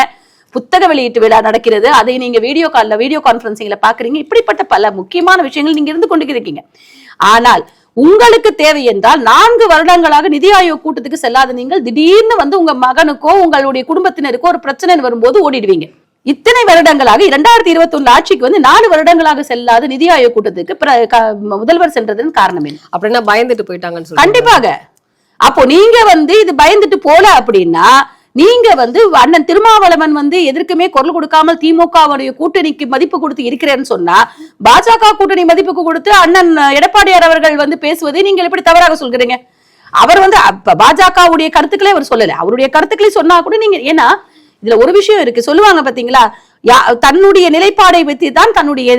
S2: புத்தக வெளியீட்டு விழா நடக்கிறது. அதை நீங்க வீடியோ கால்ல வீடியோ கான்பரன்சிங்ல பாக்குறீங்க. இப்படிப்பட்ட பல முக்கியமான விஷயங்கள் நீங்க இருந்து கொண்டு இருக்கீங்க ஆனால் உங்களுக்கு தேவை என்றால் நான்கு வருடங்களாக நிதி ஆயோக் கூட்டத்துக்கு செல்லாத நீங்கள் திடீர்னு வந்து உங்க மகனுக்கோ உங்களுடைய குடும்பத்தினருக்கோ ஒரு பிரச்சனை வரும்போது ஓடிடுவீங்க. இத்தனை வருடங்களாக இரண்டாயிரத்தி இருபத்தி ஒண்ணு ஆட்சிக்கு வந்து நாலு வருடங்களாக செல்லாத நிதி ஆயோக் கூட்டத்துக்கு முதல்வர் சென்றதன் காரணம் என்ன?
S3: அப்படின்னா பயந்துட்டு போயிட்டாங்கன்னு சொல்லி
S2: கண்டிப்பாக. அப்போ நீங்க வந்து இது பயந்துட்டு போல அப்படின்னா நீங்க வந்து அண்ணன் திருமாவளவன் வந்து எதற்குமே குரல் கொடுக்காமல் திமுகவுடைய கூட்டணிக்கு மதிப்பு கொடுத்து இருக்கிறேன்னு சொன்னா பாஜக கூட்டணி மதிப்புக்கு கொடுத்து அண்ணன் எடப்பாடியார் அவர்கள் வந்து பேசுவதை நீங்கள் எப்படி தவறாக சொல்கிறீங்க. அவர் வந்து அப்ப பாஜகவுடைய கருத்துக்களே அவர் சொல்லல. அவருடைய கருத்துக்களை சொன்னா கூட நீங்க ஏன்னா இதுல ஒரு விஷயம் இருக்கு. சொல்லுவாங்க பாத்தீங்களா? யா- தன்னுடைய நிலைப்பாடை வைத்து தான் தன்னுடைய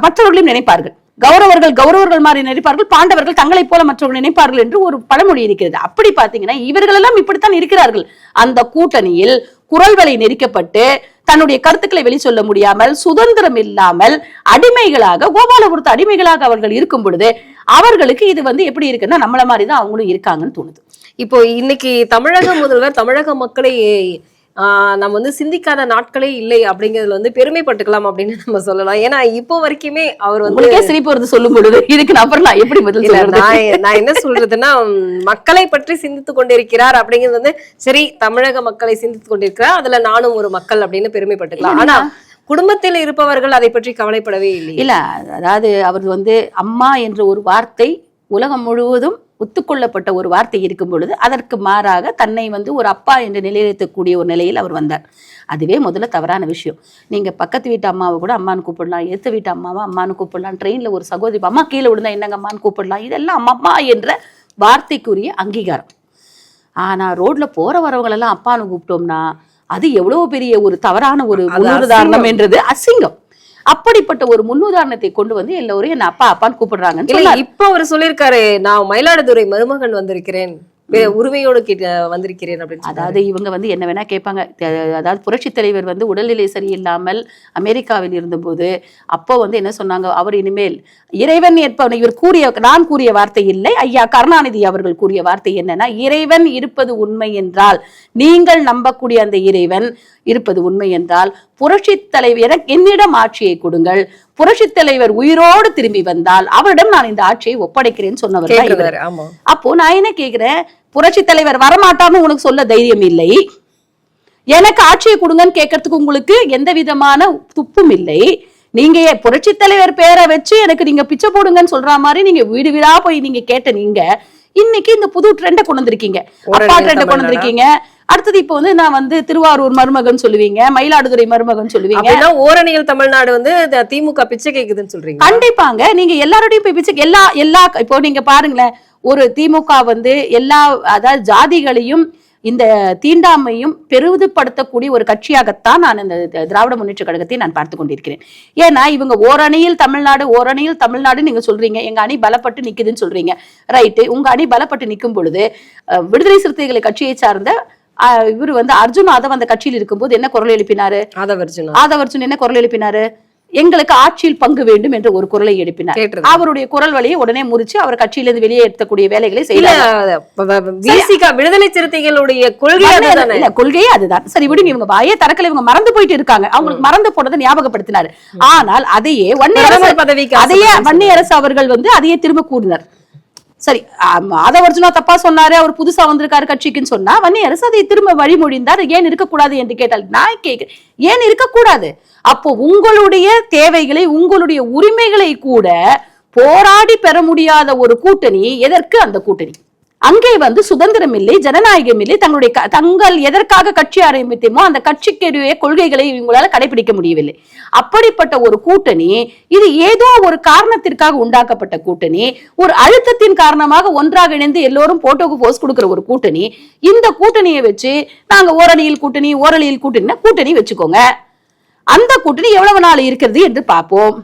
S2: மற்றவர்களையும் நினைப்பார்கள். கௌரவர்கள் கௌரவர்கள் மாதிரி நினைப்பார்கள். பாண்டவர்கள் தங்களை போல மற்றவர்கள் நினைப்பார்கள் என்று ஒரு பழமொழி இருக்கிறது. அப்படி பாத்தீங்கன்னா இவர்கள் எல்லாம் இப்படித்தான் இருக்கிறார்கள். அந்த கூட்டணியில் குரல்களை நெரிக்கப்பட்டு தன்னுடைய கருத்துக்களை வெளி சொல்ல முடியாமல் சுதந்திரம் இல்லாமல் அடிமைகளாக கோபாலபுரத்து அடிமைகளாக அவர்கள் இருக்கும் பொழுது அவர்களுக்கு இது வந்து எப்படி இருக்குன்னா நம்மள மாதிரி தான் அவங்களும் இருக்காங்கன்னு தோணுது.
S3: இப்போ இன்னைக்கு தமிழக முதல்வர் தமிழக மக்களை நம்ம வந்து சிந்திக்காத நாட்களே இல்லை அப்படிங்கிறதுல வந்து பெருமைப்பட்டுக்கலாம் அப்படின்னு நம்ம சொல்லலாம். ஏன்னா இப்போ வரைக்குமே அவர் வந்து
S2: சிரிப்பு வருது சொல்லும் பொழுது. இதுக்கு நான் அப்புறம் நான் எப்படி பதில்
S3: நான் நான் என்ன சொல்றதுன்னா மக்களை பற்றி சிந்தித்து கொண்டிருக்கிறார் அப்படிங்கிறது வந்து சரி தமிழக மக்களை சிந்தித்து கொண்டிருக்கிறார் அதுல நானும் ஒரு மக்கள் அப்படின்னு பெருமைப்பட்டுக்கலாம். ஆனா குடும்பத்தில் இருப்பவர்கள் அதை பற்றி கவலைப்படவே இல்லை
S2: இல்ல அதாவது அவர் வந்து அம்மா என்ற ஒரு வார்த்தை உலகம் முழுவதும் ஒத்துக்கொள்ளப்பட்ட ஒரு வார்த்தை இருக்கும் பொழுது அதற்கு மாறாக தன்னை வந்து ஒரு அப்பா என்று நிலைநிறுத்தக்கூடிய ஒரு நிலையில் அவர் வந்தார். அதுவே முதல்ல தவறான விஷயம். நீங்க பக்கத்து வீட்டு அம்மாவை கூட அம்மான்னு கூப்பிடலாம் எத்த வீட்டு அம்மாவை அம்மான்னு கூப்பிடலாம் ட்ரெயின்ல ஒரு சகோதரி அம்மா கீழே விழுந்தா என்னங்க அம்மான்னு கூப்பிடலாம் இதெல்லாம் அம்மா என்ற வார்த்தைக்குரிய அங்கீகாரம். ஆனா ரோட்ல போற வரவங்களெல்லாம் அப்பான்னு கூப்பிட்டோம்னா அது எவ்வளவு பெரிய ஒரு தவறான ஒரு முன்னுதாரணம்
S3: அசிங்கம்.
S2: அப்படிப்பட்ட ஒரு முன்னுதாரணத்தை கொண்டு வந்து எல்லோரும் என்ன அப்பா அப்பான்னு சொன்னார்.
S3: இப்ப அவர் சொல்லியிருக்காரு நான் மயிலாடுதுறை மருமகன் வந்திருக்கிறேன் உரிமையோடு கேட்டு வந்திருக்கிறேன் அப்படின்னு
S2: அதாவது இவங்க வந்து என்ன வேணா கேட்பாங்க. அதாவது புரட்சி தலைவர் வந்து உடல்நிலை சரியில்லாமல் அமெரிக்காவில் இருந்தபோது அப்போ வந்து என்ன சொன்னாங்க? அவர் இனிமேல் இறைவன் ஏற்பவன் இவர் கூறிய நான் கூறிய வார்த்தை இல்லை. ஐயா கருணாநிதி அவர்கள் கூறிய வார்த்தை என்னன்னா இறைவன் இருப்பது உண்மை என்றால் நீங்கள் நம்பக்கூடிய அந்த இறைவன் இருப்பது உண்மை என்றால் புரட்சி தலைவர் என்னிடம் ஆட்சியை கொடுங்கள். புரட்சி தலைவர் உயிரோடு திரும்பி வந்தால் அவரிடம் நான் இந்த ஆட்சியை ஒப்படைக்கிறேன்னு சொன்னவர் அப்போ நான் என்ன கேக்குறேன்? புரட்சி தலைவர் வரமாட்டான்னு உனக்கு சொல்ல தைரியம் இல்லை. எனக்கு ஆட்சியை கொடுங்கன்னு கேட்கறதுக்கு உங்களுக்கு எந்த விதமான துப்பும் இல்லை. நீங்க புரட்சி தலைவர் பேரை வச்சு எனக்கு நீங்க பிச்சை போடுங்கன்னு சொல்ற மாதிரி நீங்க வீடு வீடா போய் நீங்க கேட்ட நீங்க இன்னைக்கு இந்த புது ட்ரெண்டை கொண்டு வந்திருக்கீங்க. அப்பா ட்ரெண்டை கொண்டு? வந்திருக்கீங்க. அடுத்தது இப்போ வந்து நான் வந்து திருவாரூர் மருமகன் சொல்லுவீங்க மயிலாடுதுறை மருமகன் சொல்லுவீங்க.
S3: ஓரணியில் தமிழ்நாடு வந்து திமுக பிச்சை கேக்குதுன்னு சொல்றீங்க.
S2: கண்டிப்பாங்க. நீங்க எல்லாரோடையும் போய் பிச்சை எல்லா எல்லா இப்போ நீங்க பாருங்களேன் ஒரு திமுக வந்து எல்லா அதாவது ஜாதிகளையும் இந்த தீண்டாமையும் பெரிதுபடுத்தக்கூடிய ஒரு கட்சியாகத்தான் நான் இந்த திராவிட முன்னேற்ற கழகத்தை நான் பார்த்து கொண்டிருக்கிறேன். ஏன்னா இவங்க ஓரணியில் தமிழ்நாடு ஓரணியில் தமிழ்நாடு நீங்க சொல்றீங்க. எங்க அணி பலப்பட்டு நிக்குதுன்னு சொல்றீங்க. ரைட்டு உங்க அணி பலப்பட்டு நிற்கும் பொழுது விடுதலை சிறுத்தைகளை கட்சியை சார்ந்த இவர் வந்து அர்ஜுன் யாதவ் அந்த கட்சியில் இருக்கும்போது என்ன குரல் எழுப்பினாரு?
S3: ஆதவர்ஜுனா.
S2: ஆதவர்ஜுன் என்ன குரல் எழுப்பினாரு? எங்களுக்கு ஆட்சியில் பங்கு வேண்டும் என்ற ஒரு குரலை எழுப்பினார். அவருடைய குரல் வழியை உடனே முறிச்சு அவர் கட்சியிலிருந்து வெளியேற்றக்கூடிய வேலைகளை
S3: இல்ல
S2: செய்யல
S3: விடுதலை சிறுத்தைகளுடைய கொள்கை
S2: கொள்கையே அதுதான். சரி விடுங்க இவங்க வாயே தரக்கல இவங்க மறந்து போயிட்டு இருக்காங்க. அவங்களுக்கு மறந்து போனதை ஞாபகப்படுத்தினார். ஆனால் அதையே
S3: பிரதமர் பதவிக்கு
S2: அதையே வன்னியரசு அவர்கள் வந்து அதையே திரும்ப கூறினார். சரி ஆதவர்ஜுனா தப்பா சொன்னாரு அவர் புதுசா வந்திருக்காரு கட்சிக்குன்னு சொன்னா வன்னியரசு அதை திரும்ப வழிமொழிந்தார் ஏன் இருக்கக்கூடாது என்று கேட்டால் நான் கேட்கிறேன். ஏன் இருக்கக்கூடாது? அப்போ உங்களுடைய தேவைகளை உங்களுடைய உரிமைகளை கூட போராடி பெற முடியாத ஒரு கூட்டணி எதற்கு அந்த கூட்டணி? அங்கே வந்து சுதந்திரம் இல்லை ஜனநாயகம் இல்லை தங்களுடைய க- தங்கள் எதற்காக கட்சி ஆரம்பித்தேமோ அந்த கட்சிக்குரிய கொள்கைகளை இவங்களால கடைபிடிக்க முடியவில்லை. அப்படிப்பட்ட ஒரு கூட்டணி இது ஏதோ ஒரு காரணத்திற்காக உண்டாக்கப்பட்ட கூட்டணி ஒரு அழுத்தத்தின் காரணமாக ஒன்றாக இணைந்து எல்லோரும் போட்டோக்கு போஸ் கொடுக்கிற ஒரு கூட்டணி இந்த கூட்டணியை வச்சு நாங்க ஓரணியில் கூட்டணி ஓரணியில் கூட்டணினா கூட்டணி வச்சுக்கோங்க. அந்த கூட்டணி எவ்வளவு நாள் இருக்கிறது என்று பார்ப்போம்.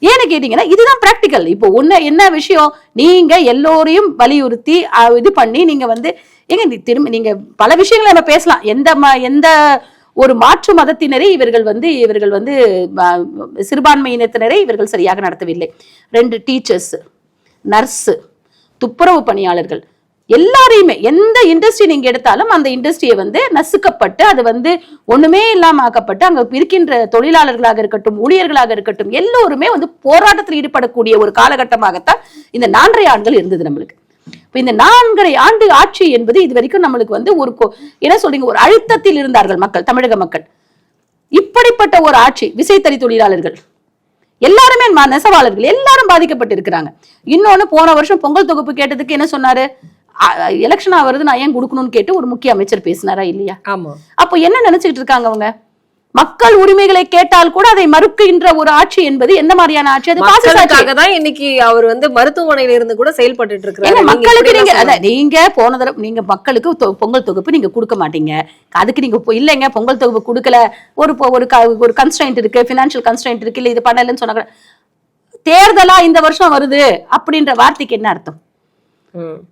S2: ஏன்னு கேட்டீங்கன்னா இதுதான் பிராக்டிக்கல் இப்போ ஒண்ணு என்ன விஷயம் நீங்க எல்லோரையும் வலியுறுத்தி இது பண்ணி நீங்க வந்து ஏங்க நீ திரும்ப நீங்க பல விஷயங்களை நம்ம பேசலாம். எந்த ம- எந்த ஒரு மாற்று மதத்தினரை இவர்கள் வந்து இவர்கள் வந்து சிறுபான்மையினத்தினரை இவர்கள் சரியாக நடத்தவில்லை. ரெண்டு டீச்சர்ஸ் நர்ஸு துப்புரவு பணியாளர்கள். எல்லாரையுமே எந்த இண்டஸ்ட்ரி நீங்க எடுத்தாலும் அந்த இண்டஸ்ட்ரியை வந்து நசுக்கப்பட்டு அது வந்து ஒண்ணுமே இல்லாம ஆக்கப்பட்டு அங்க இருக்கின்ற தொழிலாளர்களாக இருக்கட்டும் ஊழியர்களாக இருக்கட்டும் எல்லோருமே வந்து போராட்டத்தில் ஈடுபடக்கூடிய ஒரு காலகட்டமாகத்தான் இந்த நான்கரை ஆண்டுகள் இருந்தது நம்மளுக்கு. இப்ப இந்த நான்கரை ஆண்டு ஆட்சி என்பது இது வரைக்கும் நம்மளுக்கு வந்து ஒரு என்ன சொல்றீங்க ஒரு அழுத்தத்தில் இருந்தார்கள் மக்கள் தமிழக மக்கள். இப்படிப்பட்ட ஒரு ஆட்சி விசைத்தறி தொழிலாளர்கள் எல்லாருமே நெசவாளர்கள் எல்லாரும் பாதிக்கப்பட்டு இருக்கிறாங்க இன்னொன்னு போன வருஷம் பொங்கல் தொகுப்பு கேட்டதுக்கு என்ன சொன்னாரு? எலெக்ஷனா வருது நான் ஏன் கொடுக்கணும்னு கேட்டு ஒரு முக்கிய அமைச்சர் பேசினாரா இல்லையா?
S3: ஆமா.
S2: அப்போ என்ன நினைச்சுக்கிட்டு இருக்காங்க அவங்க? மக்கள் உரிமைகளை கேட்டால் கூட அதை மறுக்கின்ற ஒரு ஆட்சி என்பது எந்த மாதிரியான ஆட்சி? அது
S3: மக்களுக்காக தான் இன்னைக்கு அவர் வந்து மருத்துவமனையில இருந்து கூட செயல்பட்டு இருக்காரு
S2: மக்களுக்கு நீங்க அதான் நீங்க போன தடவை நீங்க மக்களுக்கு பொங்கல் தொகுப்பு நீங்க கொடுக்க மாட்டீங்க. அதுக்கு நீங்க இல்லைங்க பொங்கல் தொகுப்பு கொடுக்கல. ஒரு ஒரு ஒரு கன்ஸ்ட்ரைண்ட் இருக்கு ஃபினான்ஷியல் கன்ஸ்ட்ரைண்ட் இருக்கு இல்ல இது பண்ணலன்னு சொன்னாங்க. தேர்தலா இந்த வருஷம் வருது அப்படின்ற வார்த்தைக்கு என்ன அர்த்தம்?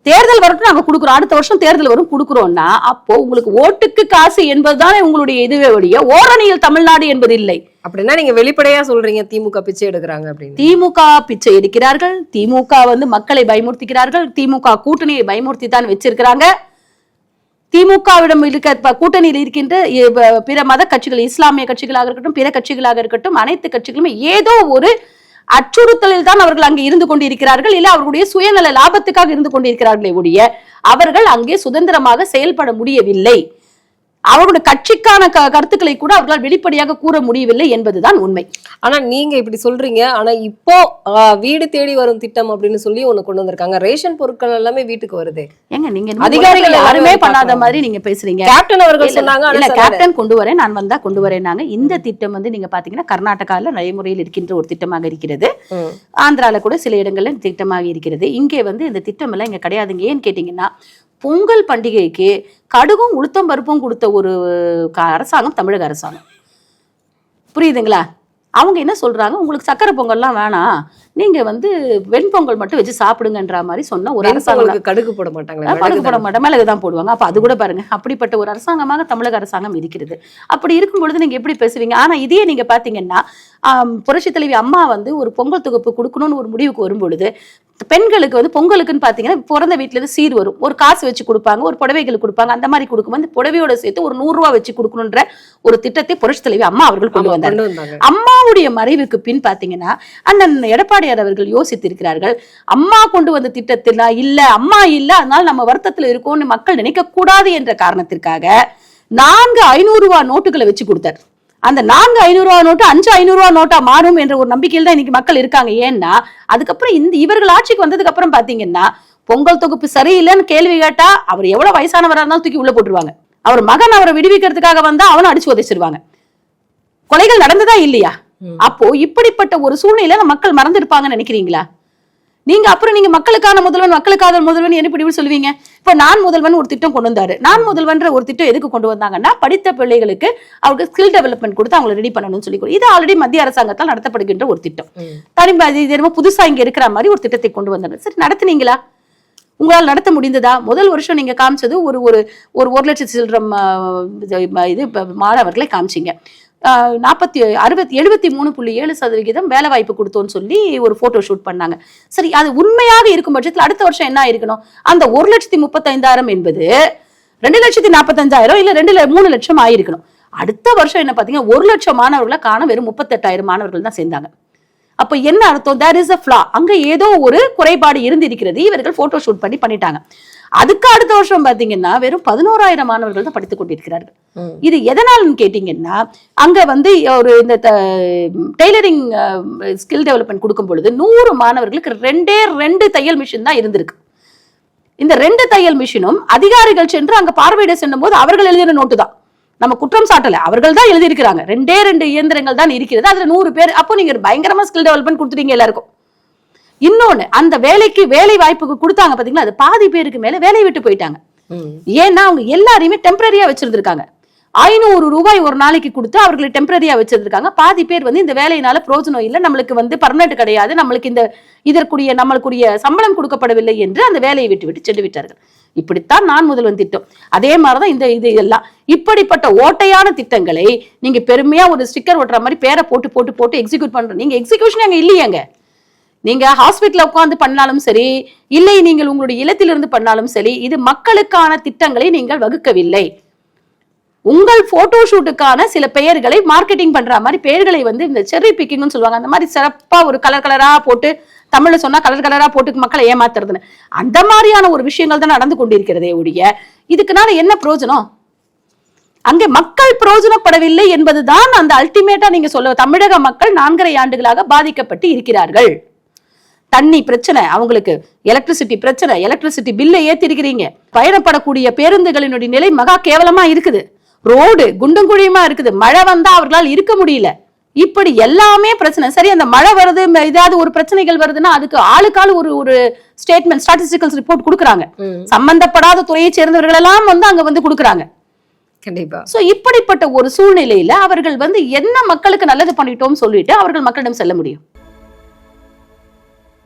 S2: தேர்தல் வரட்டும் நாங்க கொடுக்குறோம். அடுத்த வருஷம் தேர்தல் வரும் கொடுக்குறோம்னா அப்போ உங்களுக்கு ஓட்டுக்கு காசு என்பதுதானே உங்களுடைய இதுவே ஒழிய ஓரணியில் தமிழ்நாடு என்பது இல்லை
S3: அப்படின்னா நீங்க வெளிப்படையா சொல்றீங்க திமுக பிச்சை எடுக்கிறாங்க அப்படின்னு.
S2: திமுக பிச்சை எடுக்கிறார்கள். திமுக வந்து மக்களை பயமுறுத்துகிறார்கள். திமுக கூட்டணியை பயமுறுத்தி தான் வச்சிருக்கிறாங்க. திமுகவிடம் இருக்க கூட்டணியில் இருக்கின்ற பிற மத கட்சிகள் இஸ்லாமிய கட்சிகளாக இருக்கட்டும் பிற கட்சிகளாக இருக்கட்டும் அனைத்து கட்சிகளுமே ஏதோ ஒரு அச்சுறுத்தலில் தான் அவர்கள் அங்கே இருந்து கொண்டிருக்கிறார்கள். இல்ல அவர்களுடைய சுயநல லாபத்துக்காக இருந்து கொண்டிருக்கிறார்களே ஒழிய அவர்கள் அங்கே சுதந்திரமாக செயல்பட முடியவில்லை. அவர்களுடைய கட்சிக்கான க- கருத்துக்களை கூட அவர்களால் வெளிப்படையாக கூற முடியவில்லை என்பதுதான் உண்மை.
S3: ஆனா நீங்க இப்படி சொல்றீங்க. ஆனா இப்போ வீடு தேடி வரும் திட்டம் அப்படின்னு சொல்லி ஒண்ணு கொண்டு வந்திருக்காங்க. ரேஷன் பொருட்கள் எல்லாமே வீட்டுக்கு வருது.
S2: ஏங்க நீங்க
S3: அதிகாரிகள்
S2: யாருமே பண்ணாத. மாதிரி நீங்க பேசுறீங்க.
S3: கேப்டன் அவர்கள் சொன்னாங்க
S2: இல்ல. கேப்டன் கொண்டு வரேன் நான் வந்தா கொண்டு வரேன்னாங்க இந்த திட்டம் வந்து நீங்க பாத்தீங்கன்னா கர்நாடகால நடைமுறையில் இருக்கின்ற ஒரு திட்டமாக இருக்கிறது. ஆந்திரால கூட சில இடங்கள்ல திட்டமாக இருக்கிறது. இங்கே வந்து இந்த திட்டம் எல்லாம் இங்க கிடையாதுங்க. ஏன்னு கேட்டீங்கன்னா பொங்கல் பண்டிகைக்கு கடுகும் உளுத்தம் பருப்பும் கொடுத்த ஒரு அரசாங்கம் தமிழக அரசாங்கம். புரியுதுங்களா? அவங்க என்ன சொல்றாங்க? உங்களுக்கு சக்கரை பொங்கல்லாம் வேணாம் நீங்க வந்து வெண்பொங்கல் மட்டும் வச்சு சாப்பிடுங்கன்ற மாதிரி சொன்ன ஒரு அரசாங்கம்.
S3: கடுகு போட மாட்டாங்களா
S2: அஹ் படுக்க போட மாட்டேன். மிளகு தான் போடுவாங்க. அப்ப அது கூட பாருங்க. அப்படிப்பட்ட ஒரு அரசாங்கமாக தமிழக அரசாங்கம் இருக்கிறது. அப்படி இருக்கும் பொழுது நீங்க எப்படி பேசுவீங்க? ஆனா இதையே நீங்க பாத்தீங்கன்னா புரட்சி தலைவி அம்மா வந்து ஒரு பொங்கல் தொகுப்பு கொடுக்கணும்னு ஒரு முடிவுக்கு வரும் பொழுது பெண்களுக்கு வந்து பொங்கலுக்குன்னு பாத்தீங்கன்னா பிறந்த வீட்டுல இருந்து சீர் வரும். ஒரு காசு வச்சு கொடுப்பாங்க ஒரு புடவைகள் கொடுப்பாங்க அந்த மாதிரி கொடுக்கும்போது அந்த புடவையோட சேர்த்து ஒரு நூறு ரூபாய் வச்சு கொடுக்கணுன்ற ஒரு திட்டத்தை புரட்சி தலைவி அம்மா அவர்கள் கொண்டு வந்தாங்க.
S3: வந்தாங்க.
S2: அம்மாவுடைய மறைவுக்கு பின் பாத்தீங்கன்னா அண்ணன் எடப்பாடியார் அவர்கள் யோசித்திருக்கிறார்கள் அம்மா கொண்டு வந்த திட்டத்தில் இல்ல அம்மா இல்ல அதனால நம்ம வருத்தத்துல இருக்கோம்னு மக்கள் நினைக்க கூடாது என்ற காரணத்திற்காக நான்கு ஐநூறு ரூபாய் நோட்டுகளை வச்சு கொடுத்தார். அந்த நான்கு ஐநூறு ரூபா நோட்டு அஞ்சு ஐநூறு ரூபா நோட்டா மாறும் என்ற ஒரு நம்பிக்கையில் தான் இன்னைக்கு மக்கள் இருக்காங்க. ஏன்னா அதுக்கப்புறம் இந்த இவர்கள் ஆட்சிக்கு வந்ததுக்கு அப்புறம் பாத்தீங்கன்னா பொங்கல் தொகுப்பு சரியில்லைன்னு கேள்வி கேட்டா அவர் எவ்வளவு வயசானவரா இருந்தாலும் தூக்கி உள்ள போட்டுருவாங்க. அவர் மகன் அவரை விடுவிக்கிறதுக்காக வந்தா அவனை அடிச்சு உதைச்சிருவாங்க. கொலைகள் நடந்ததா இல்லையா? அப்போ இப்படிப்பட்ட ஒரு சூழ்நிலையில மக்கள் மறந்துருப்பாங்கன்னு நினைக்கிறீங்களா? நீங்க அப்புறம் நீங்க மக்களுக்கான முதல்வன் மக்களுக்கான முதல்வன் என்ன இப்படி சொல்லுவீங்க? இப்ப நான் முதல்வன் ஒரு திட்டம் கொண்டு வந்தாரு. நான் முதல்வன்ற ஒரு திட்டம் எதுக்கு கொண்டு வந்தாங்கன்னா படித்த பிள்ளைகளுக்கு அவருக்கு ஸ்கில் டெவலப்மெண்ட் கொடுத்து அவங்களை ரெடி பண்ணணும்னு சொல்லி இது ஆல்ரெடி மத்திய அரசாங்கத்தால் நடத்தப்படுகின்ற ஒரு திட்டம். தனி இது என்னமோ புதுசா இங்க இருக்கிற மாதிரி ஒரு திட்டத்தை கொண்டு வந்தாங்க சரி நடத்துனீங்களா? உங்களால் நடத்த முடிந்ததா? முதல் வருஷம் நீங்க காமிச்சது ஒரு ஒரு ஒரு ஒரு லட்சத்தி சில்லறம் இது மாணவர்களை காமிச்சீங்க. நாற்பத்தி அறுபத்தி எழுபத்தி மூணு புள்ளி ஏழு சதவிகிதம் வேலை வாய்ப்பு கொடுத்தோன்னு சொல்லி ஒரு போட்டோ ஷூட் பண்ணாங்க. சரி அது உண்மையாக இருக்கும் பட்சத்தில் அடுத்த வருஷம் என்ன இருக்கணும் அந்த ஒரு லட்சத்தி முப்பத்தைந்தாயிரம் என்பது ரெண்டு லட்சத்தி நாற்பத்தஞ்சாயிரம் இல்லை ரெண்டு மூணு லட்சம் ஆயிருக்கணும். அடுத்த வருஷம் என்ன பார்த்தீங்கன்னா ஒரு லட்சம் மாணவர்களை காண வெறும் முப்பத்தெட்டாயிரம் மாணவர்கள் தான் சேர்ந்தாங்க. அப்போ என்ன அர்த்தம்? தேர் இஸ் அ ஃப்ளா அங்கே ஏதோ ஒரு குறைபாடு இருந்திருக்கிறது. இவர்கள் ஃபோட்டோ ஷூட் பண்ணி பண்ணிட்டாங்க. அதுக்கு அடுத்த வருஷம் பாத்தீங்கன்னா வெறும் பதினோராயிரம் மாணவர்கள் தான் படித்துக் கொண்டிருக்கிறார்கள். இது எதனால்னு கேட்டீங்கன்னா அங்க வந்து ஒரு இந்த டெய்லரிங் ஸ்கில் டெவலப்மெண்ட் கொடுக்கும் பொழுது நூறு மாணவர்களுக்கு ரெண்டே ரெண்டு தையல் மிஷின் தான் இருந்திருக்கு. இந்த ரெண்டு தையல் மிஷினும் அதிகாரிகள் சென்று அங்க பார்வையிட செல்லும் போது அவர்கள் எழுதின நோட்டு தான். நம்ம குற்றம் சாட்டல அவர்கள் தான் எழுதியிருக்கிறாங்க. ரெண்டே ரெண்டு இயந்திரங்கள் தான் இருக்கிறது. அதுல நூறு பேர் அப்போ நீங்க பயங்கரமா ஸ்கில் டெவலப்மெண்ட் கொடுத்துட்டீங்க எல்லாருக்கும். இன்னொன்னு அந்த வேலைக்கு வேலை வாய்ப்புக்கு கொடுத்தாங்க பாத்தீங்களா? அது பாதி பேருக்கு மேல வேலையை விட்டு போயிட்டாங்க. ஏன்னா அவங்க எல்லாரையுமே டெம்பரரியா வச்சிருந்திருக்காங்க. ஐநூறு ரூபாய் ஒரு நாளைக்கு கொடுத்து அவர்களை டெம்பரரியா வச்சிருந்திருக்காங்க. பாதி பேர் வந்து இந்த வேலையினால பிரோஜனம் இல்லை. நம்மளுக்கு வந்து பர்மனெண்ட் கிடையாது. நம்மளுக்கு இந்த இதற்குரிய நம்மளுக்குரிய சம்பளம் கொடுக்கப்படவில்லை என்று அந்த வேலையை விட்டு விட்டு சென்று விட்டார்கள். இப்படித்தான் நான் முதல்வன் திட்டம். அதே மாதிரிதான் இந்த இது எல்லாம். இப்படிப்பட்ட ஓட்டையான திட்டங்களை நீங்க பெருமையா ஒரு ஸ்டிக்கர் ஒட்டுற மாதிரி பேரை போட்டு போட்டு போட்டு எக்ஸிக்யூட் பண்ற நீங்க எக்ஸிகியூஷன் அங்க இல்லையாங்க. நீங்க ஹாஸ்பிட்டல உட்கார்ந்து பண்ணாலும் சரி இல்லை நீங்கள் உங்களுடைய இல்லத்திலிருந்து பண்ணாலும் சரி இது மக்களுக்கான திட்டங்களை நீங்கள் வகுக்கவில்லை. உங்கள் போட்டோ ஷூட்டுக்கான சில பெயர்களை மார்க்கெட்டிங் பண்ற மாதிரி பெயர்களை வந்து இந்த செர்ரி பிக்கிங்னு சொல்லுவாங்க. அந்த மாதிரி சிறப்பா ஒரு கலர் கலரா போட்டு தமிழ்ல சொன்னா கலர் கலரா போட்டு மக்களை ஏமாத்துறதுன்னு. அந்த மாதிரியான ஒரு விஷயங்கள் தான் நடந்து கொண்டிருக்கிறதே ஒழிய இதுக்குனால என்ன பிரயோஜனம்? அங்கே மக்கள் பிரயோஜனப்படவில்லை என்பதுதான் அந்த அல்டிமேட்டா நீங்க சொல்ல தமிழக மக்கள் நான்கரை ஆண்டுகளாக பாதிக்கப்பட்டு இருக்கிறார்கள். தண்ணி பிரச்சனை அவங்களுக்கு எலக்ட்ரிசிட்டி பிரச்சனை எலக்ட்ரிசிட்டி பில்லை ஏத்திருக்கிறீங்க. பயணப்படக்கூடிய பேருந்துகளினுடைய நிலை மகா கேவலமா இருக்குது. ரோடு குண்டும் குழியுமா இருக்குது. மழை வந்தா அவர்களால் இருக்க முடியல. இப்படி எல்லாமே பிரச்சனை. சரி அந்த மழை வருது ஏதாவது ஒரு பிரச்சனைகள் வருதுன்னா அதுக்கு ஆளுக்காள் ஒரு ஒரு ஸ்டேட்மெண்ட் ஸ்டாட்டிஸ்டிக்கல்ஸ் ரிப்போர்ட் கொடுக்குறாங்க. சம்பந்தப்படாத துறையை சேர்ந்தவர்கள் எல்லாம் வந்து அங்க வந்து கொடுக்குறாங்க.
S3: கண்டிப்பா.
S2: சோ இப்படிப்பட்ட ஒரு சூழ்நிலையில அவர்கள் வந்து என்ன மக்களுக்கு நல்லது பண்ணிட்டோம் சொல்லிட்டு அவர்கள் மக்களிடம் செல்ல முடியும்.